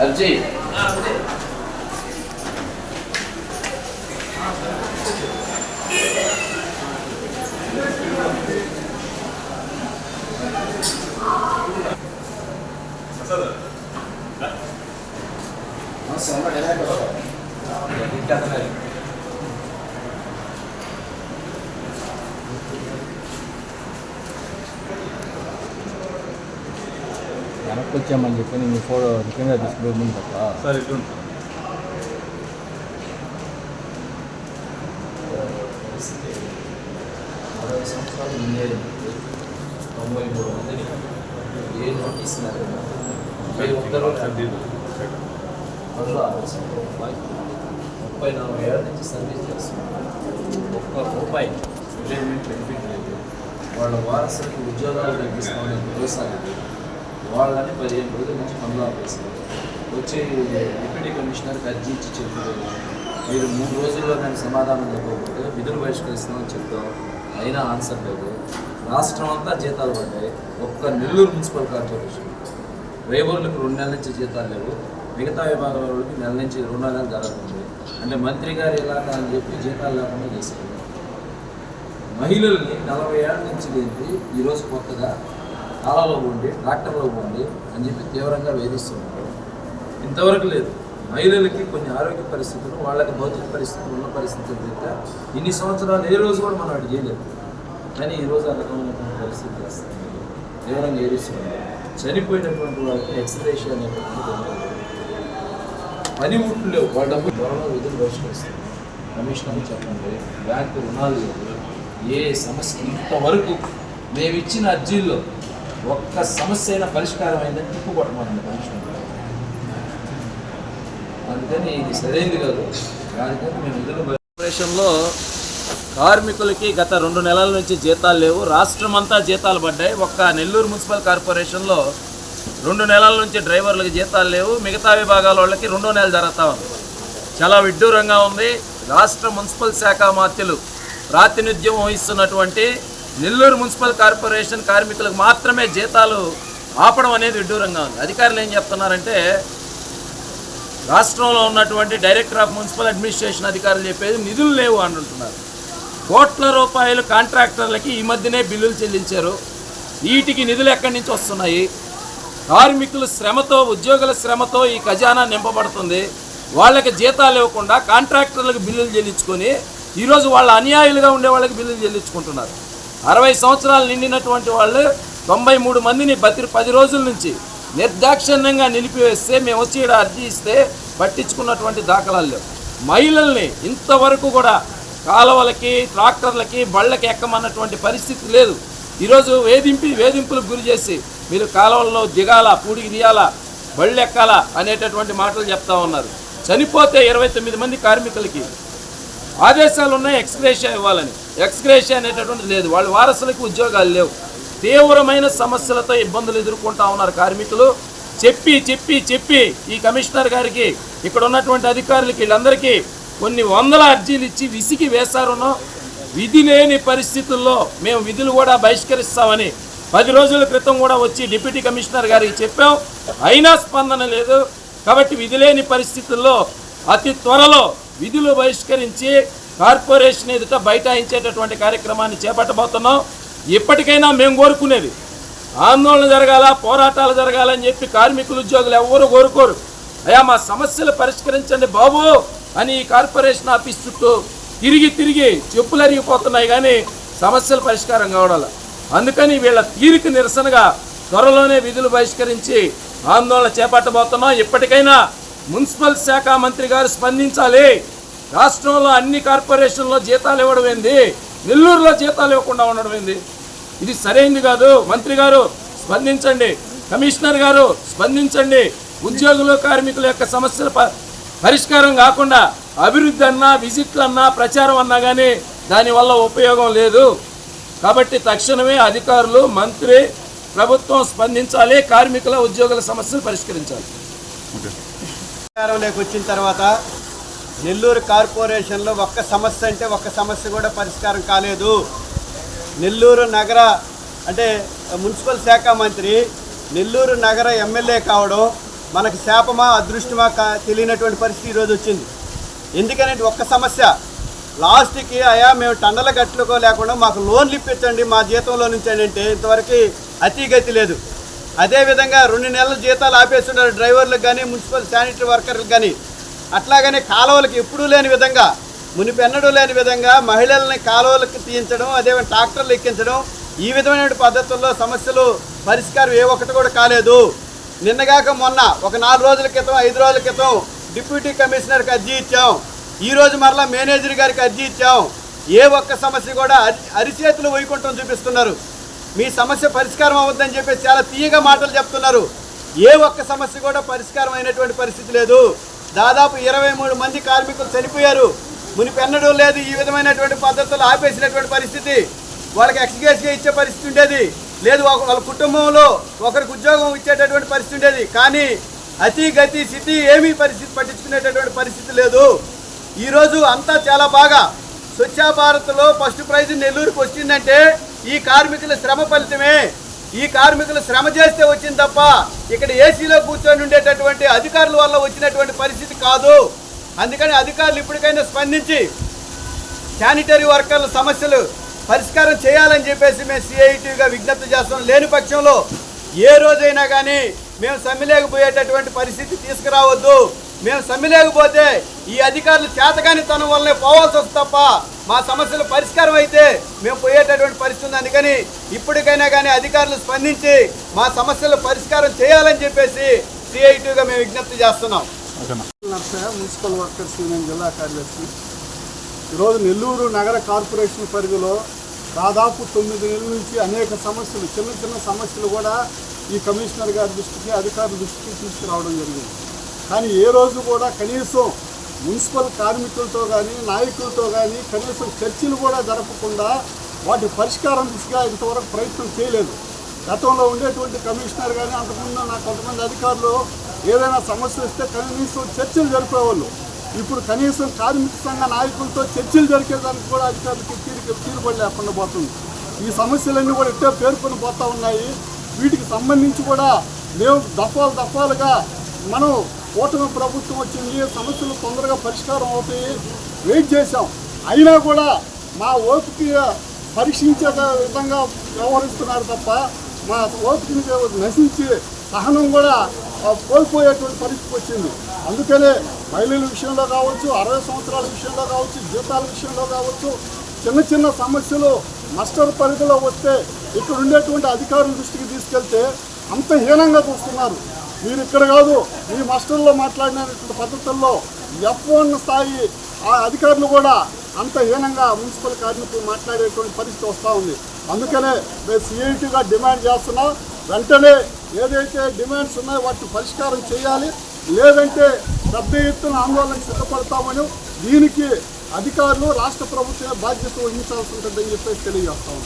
అర్జీ వెనక్కి వచ్చామని చెప్పి నేను ఫోటో కెమెరా తీసుకుపోయి ముందు తప్ప సార్ ఇటు అరవై సంవత్సరాలు ఇంజనీరింగ్ తొంభై మూడు మందిని ఏ నోటీస్ ముప్పై నలభై ఏళ్ళ నుంచి సర్వీస్ చేస్తున్నారు. ఒక్క రూపాయి రిటైర్మెంట్ బెనిఫిట్ లేదు. వాళ్ళ వారసులకి ఉద్యోగాలు తగ్గిస్తామని భరోసా లేదు. వాళ్ళని పదిహేను రోజుల నుంచి పనులు ఆపేస్తారు వచ్చి డిప్యూటీ కమిషనర్కి అర్జీ ఇచ్చి చెప్పారు. మీరు మూడు రోజుల్లో నేను సమాధానం చెప్పకపోతే విధులు బహిష్కరిస్తామని చెప్తాం. అయినా ఆన్సర్ లేదు. రాష్ట్రం అంతా జీతాలు పడ్డాయి. ఒక్క నెల్లూరు మున్సిపల్ కార్పొరేషన్. డ్రైవర్లకు రెండు నెలల నుంచి జీతాలు లేవు. మిగతా విభాగాల వాళ్ళకి నెల నుంచి రెండు నెలలు జరుగుతుంది అంటే మంత్రి గారు ఎలా అని చెప్పి జీతాలు లేకుండా చేశారు. మహిళల్ని నలభై ఏళ్ళ నుంచి లేని ఈరోజు కొత్తగా కాలాలో ఉండి ట్రాక్టర్లో ఉండి అని చెప్పి తీవ్రంగా వేధిస్తున్నారు. ఇంతవరకు లేదు. మహిళలకి కొన్ని ఆరోగ్య పరిస్థితులు వాళ్ళకి భౌతిక పరిస్థితులు ఉన్న పరిస్థితులు రీత్యా ఇన్ని సంవత్సరాలు ఏ రోజు కూడా మనం అటు చేయలేదు కానీ ఈ రోజు ఆ రకమైనటువంటి పరిస్థితి వస్తుంది. తీవ్రంగా ఏదిస్తున్నారు చనిపోయినటువంటి వాళ్ళకి ఎక్స్రేషన్ అనేటువంటిది పని పనిముట్లు లేవు వాళ్ళ డబ్బు త్వరలో విధులు బహిష్కరిస్తారు కమిషనర్ చెప్పండి బ్యాంకు రుణాలు లేవు ఏ సమస్య? ఇంతవరకు మేము ఇచ్చిన అర్జీల్లో ఒక్క సమస్య అయినా పరిష్కారం అయిందని తిప్పు కొట్టమని అందుకని ఇది సరైనది కాదు. దానికని మేము కార్పొరేషన్లో కార్మికులకి గత రెండు నెలల నుంచి జీతాలు లేవు. రాష్ట్రం అంతా జీతాలు పడ్డాయి. ఒక్క నెల్లూరు మున్సిపల్ కార్పొరేషన్లో రెండు నెలల నుంచి డ్రైవర్లకు జీతాలు లేవు. మిగతా విభాగాల వాళ్ళకి రెండో నెల జరుగుతూ ఉంది. చాలా విడ్డూరంగా ఉంది. రాష్ట్ర మున్సిపల్ శాఖ మాత్యులు ప్రాతినిధ్యం వహిస్తున్నటువంటి నెల్లూరు మున్సిపల్ కార్పొరేషన్ కార్మికులకు మాత్రమే జీతాలు ఆపడం అనేది విడ్డూరంగా ఉంది. అధికారులు ఏం చెప్తున్నారంటే రాష్ట్రంలో ఉన్నటువంటి డైరెక్టర్ ఆఫ్ మున్సిపల్ అడ్మినిస్ట్రేషన్ అధికారులు చెప్పేది నిధులు లేవు అని అంటున్నారు కోట్ల రూపాయలు కాంట్రాక్టర్లకి ఈ మధ్యనే బిల్లులు చెల్లించారు. వీటికి నిధులు ఎక్కడి నుంచి వస్తున్నాయి? కార్మికుల శ్రమతో ఉద్యోగుల శ్రమతో ఈ ఖజానా నింపబడుతుంది. వాళ్ళకి జీతాలు ఇవ్వకుండా కాంట్రాక్టర్లకు బిల్లులు చెల్లించుకొని ఈరోజు వాళ్ళ అన్యాయులుగా ఉండే వాళ్ళకి బిల్లులు చెల్లించుకుంటున్నారు. అరవై సంవత్సరాలు నిండినటువంటి వాళ్ళు తొంభై మూడు మందిని బతి పది రోజుల నుంచి నిర్దాక్షిణ్యంగా నిలిపివేస్తే మేము వచ్చి ఇక్కడ అర్జీ ఇస్తే పట్టించుకున్నటువంటి దాఖలాలు లేవు. మహిళల్ని ఇంతవరకు కూడా కాలువలకి ట్రాక్టర్లకి బళ్ళకి ఎక్కమన్నటువంటి పరిస్థితి లేదు. ఈరోజు వేధింపి వేధింపులకు గురి చేసి మీరు కాలువల్లో దిగాల పూడికి తీయాలా బళ్ళు ఎక్కాలా అనేటటువంటి మాటలు చెప్తా ఉన్నారు. చనిపోతే ఇరవై తొమ్మిది మంది కార్మికులకి ఆదేశాలు ఉన్నాయి ఎక్స్గ్రేషియా ఇవ్వాలని. ఎక్స్గ్రేషియా అనేటటువంటిది లేదు. వాళ్ళ వారసులకు ఉద్యోగాలు లేవు. తీవ్రమైన సమస్యలతో ఇబ్బందులు ఎదుర్కొంటా ఉన్నారు కార్మికులు. చెప్పి చెప్పి చెప్పి ఈ కమిషనర్ గారికి ఇక్కడ ఉన్నటువంటి అధికారులకి వీళ్ళందరికీ కొన్ని వందల అర్జీలు ఇచ్చి విసిగి వేశారునో విధి లేని పరిస్థితుల్లో మేము విధులు కూడా బహిష్కరిస్తామని పది రోజుల క్రితం కూడా వచ్చి డిప్యూటీ కమిషనర్ గారికి చెప్పాం. అయినా స్పందన లేదు. కాబట్టి విధి లేని పరిస్థితుల్లో అతి త్వరలో విధులు బహిష్కరించి కార్పొరేషన్ ఎదుట బైఠాయించేటటువంటి కార్యక్రమాన్ని చేపట్టబోతున్నాం. ఇప్పటికైనా మేము కోరుకునేది ఆందోళన జరగాల పోరాటాలు జరగాలని చెప్పి కార్మికులు ఉద్యోగులు ఎవరు కోరుకోరు. అయ్యా మా సమస్యలు పరిష్కరించండి బాబు అని ఈ కార్పొరేషన్ ఆఫీస్ చుట్టూ తిరిగి తిరిగి చెప్పులు అరిగిపోతున్నాయి కానీ సమస్యలు పరిష్కారం కావడాల. అందుకని వీళ్ళ తీరికి నిరసనగా త్వరలోనే విధులు బహిష్కరించి ఆందోళన చేపట్టబోతున్నాం. ఇప్పటికైనా మున్సిపల్ శాఖ మంత్రి గారు స్పందించాలి. రాష్ట్రంలో అన్ని కార్పొరేషన్లో జీతాలు ఇవ్వడం ఏంది? నెల్లూరులో జీతాలు ఇవ్వకుండా ఉండడం ఏంది? ఇది సరైంది కాదు. మంత్రి గారు స్పందించండి. కమిషనర్ గారు స్పందించండి. ఉద్యోగులు కార్మికుల యొక్క సమస్యల ప- పరిష్కారం కాకుండా అభివృద్ధి అన్నా విజిట్లు అన్నా ప్రచారం అన్నా కానీ దానివల్ల ఉపయోగం లేదు. కాబట్టి తక్షణమే అధికారులు మంత్రి ప్రభుత్వం స్పందించాలి. కార్మికుల ఉద్యోగుల సమస్యలు పరిష్కరించాలి. అధికారంలోకి వచ్చిన తర్వాత నెల్లూరు కార్పొరేషన్లో ఒక్క సమస్య అంటే ఒక్క సమస్య కూడా పరిష్కారం కాలేదు. నెల్లూరు నగర అంటే మున్సిపల్ శాఖ మంత్రి నెల్లూరు నగర ఎమ్మెల్యే కావడం మనకు శాపమా అదృష్టమా కా తెలియనటువంటి పరిస్థితి ఈరోజు వచ్చింది. ఎందుకనంటే ఒక్క సమస్య. లాస్ట్కి అయా మేము టండల గట్లుకో లేకుండా మాకు లోన్లు ఇప్పించండి మా జీతంలో నుంచి అని అంటే ఇంతవరకు అతిగతి లేదు. అదేవిధంగా రెండు నెలల జీతాలు ఆపేస్తున్నారు డ్రైవర్లకు కానీ మున్సిపల్ శానిటరీ వర్కర్లకు కానీ అట్లాగనే కాలువలకు ఎప్పుడూ లేని విధంగా మునిపెన్నడూ లేని విధంగా మహిళల్ని కాలువలకు తీయించడం అదే ట్రాక్టర్లు ఎక్కించడం ఈ విధమైన పద్ధతుల్లో సమస్యలు పరిష్కారం ఏ ఒక్కటి కూడా కాలేదు. నిన్నగాక మొన్న ఒక నాలుగు రోజుల క్రితం ఐదు రోజుల క్రితం డిప్యూటీ కమిషనర్కి అర్జీ ఇచ్చాం. ఈ రోజు మరలా మేనేజర్ గారికి అర్జీ ఇచ్చాం. ఏ ఒక్క సమస్య కూడా అరిచేతులు వైకుంఠం చూపిస్తున్నారు. మీ సమస్య పరిష్కారం అవ్వద్దని చెప్పేసి చాలా తీయగా మాటలు చెప్తున్నారు. ఏ ఒక్క సమస్య కూడా పరిష్కారం అయినటువంటి పరిస్థితి లేదు. దాదాపు ఇరవై మూడు మంది కార్మికులు చనిపోయారు. మునిపెన్నడూ లేదు ఈ విధమైనటువంటి పద్ధతులు ఆపేసినటువంటి పరిస్థితి. వాళ్ళకి ఎక్స్గేస్గా ఇచ్చే పరిస్థితి ఉండేది. లేదు ఒక- వాళ్ళ కుటుంబంలో ఒకరికి ఉద్యోగం ఇచ్చేటటువంటి పరిస్థితి ఉండేది. కానీ అతి గతి స్థితి ఏమీ పరిస్థితి పట్టించుకునేటటువంటి పరిస్థితి లేదు. ఈరోజు అంతా చాలా బాగా. స్వచ్ఛ భారత్లో ఫస్ట్ ప్రైజ్ నెల్లూరుకు వచ్చిందంటే ఈ కార్మికుల శ్రమ ఫలితమే. ఈ కార్మికులు శ్రమ చేస్తే వచ్చింది తప్ప ఇక్కడ ఏసీలో కూర్చొని ఉండేటటువంటి అధికారుల వల్ల వచ్చినటువంటి పరిస్థితి కాదు. అందుకని అధికారులు ఇప్పటికైనా స్పందించి శానిటరీ వర్కర్ల సమస్యలు పరిష్కారం చేయాలని చెప్పేసి మేము సిఐటీగా విజ్ఞప్తి చేస్తాం లేని పక్షంలో ఏ రోజైనా కానీ మేము సమ్మెలేకపోయేటటువంటి పరిస్థితి తీసుకురావద్దు. మేము సమ్మెలేకపోతే ఈ అధికారులు చేతగాని తన వల్లనే పోవాల్సి వస్తుంది తప్ప మా సమస్యలు పరిష్కారం అయితే మేము పోయేటటువంటి పరిస్థితి ఉంది. అందుకని ఇప్పటికైనా కానీ అధికారులు స్పందించి మా సమస్యలు పరిష్కారం చేయాలని చెప్పేసి సిఐటిగా మేము విజ్ఞప్తి చేస్తున్నాం. నర్సయ్య మున్సిపల్ వర్కర్స్ యూనియన్ జిల్లా కార్యదర్శి. ఈరోజు నెల్లూరు నగర కార్పొరేషన్ పరిధిలో దాదాపు తొమ్మిది నెలల నుంచి అనేక సమస్యలు చిన్న చిన్న సమస్యలు కూడా ఈ కమిషనర్ గారి దృష్టికి అధికారుల దృష్టికి తీసుకురావడం జరిగింది. కానీ ఏ రోజు కూడా కనీసం మున్సిపల్ కార్మికులతో కానీ నాయకులతో కానీ కనీసం చర్చలు కూడా జరపకుండా వాటి పరిష్కారం దిశగా ఇంతవరకు ప్రయత్నం చేయలేదు. గతంలో ఉండేటువంటి కమిషనర్ కానీ అంతకుముందు నాకు కొంతమంది అధికారులు ఏదైనా సమస్య వస్తే కనీసం చర్చలు జరిపేవాళ్ళు. ఇప్పుడు కనీసం కార్మిక సంఘ నాయకులతో చర్చలు జరిగేదానికి కూడా అధికారులకి తీరిక తీరుబడి లేకుండా పోతుంది. ఈ సమస్యలన్నీ కూడా ఇట్టే పేర్కొని పోతా ఉన్నాయి. వీటికి సంబంధించి కూడా మేము దఫాలు దఫాలుగా మనం కూటమి ప్రభుత్వం వచ్చింది సమస్యలు తొందరగా పరిష్కారం అవుతాయి వెయిట్ చేశాం. అయినా కూడా మా ఓపిక పరీక్షించే విధంగా వ్యవహరిస్తున్నారు తప్ప మా ఓపికని నశించి సహనం కూడా కోల్పోయేటువంటి పరిస్థితి వచ్చింది. అందుకనే మహిళల విషయంలో కావచ్చు అరవై సంవత్సరాల విషయంలో కావచ్చు జీతాల విషయంలో కావచ్చు చిన్న చిన్న సమస్యలు మాస్టర్ పరిధిలో వస్తే ఇక్కడ ఉండేటువంటి అధికారుల దృష్టికి తీసుకెళ్తే అంత హీనంగా చూస్తున్నారు. మీరు ఇక్కడ కాదు ఈ మాస్టర్లో మాట్లాడినటువంటి పద్ధతుల్లో ఎఫ్ వన్ స్థాయి ఆ అధికారులు కూడా అంత హీనంగా మున్సిపల్ కార్మికులు మాట్లాడేటువంటి పరిస్థితి వస్తూ ఉంది. అందుకనే మేము సిఐటిగా డిమాండ్ చేస్తున్నాం వెంటనే ఏదైతే డిమాండ్స్ ఉన్నాయో వాటిని పరిష్కారం చేయాలి. లేదంటే పెద్ద ఎత్తున ఆందోళన సిద్ధపడతామని దీనికి అధికారులు రాష్ట్ర ప్రభుత్వమే బాధ్యత వహించాల్సి ఉంటుందని చెప్పేసి తెలియజేస్తాము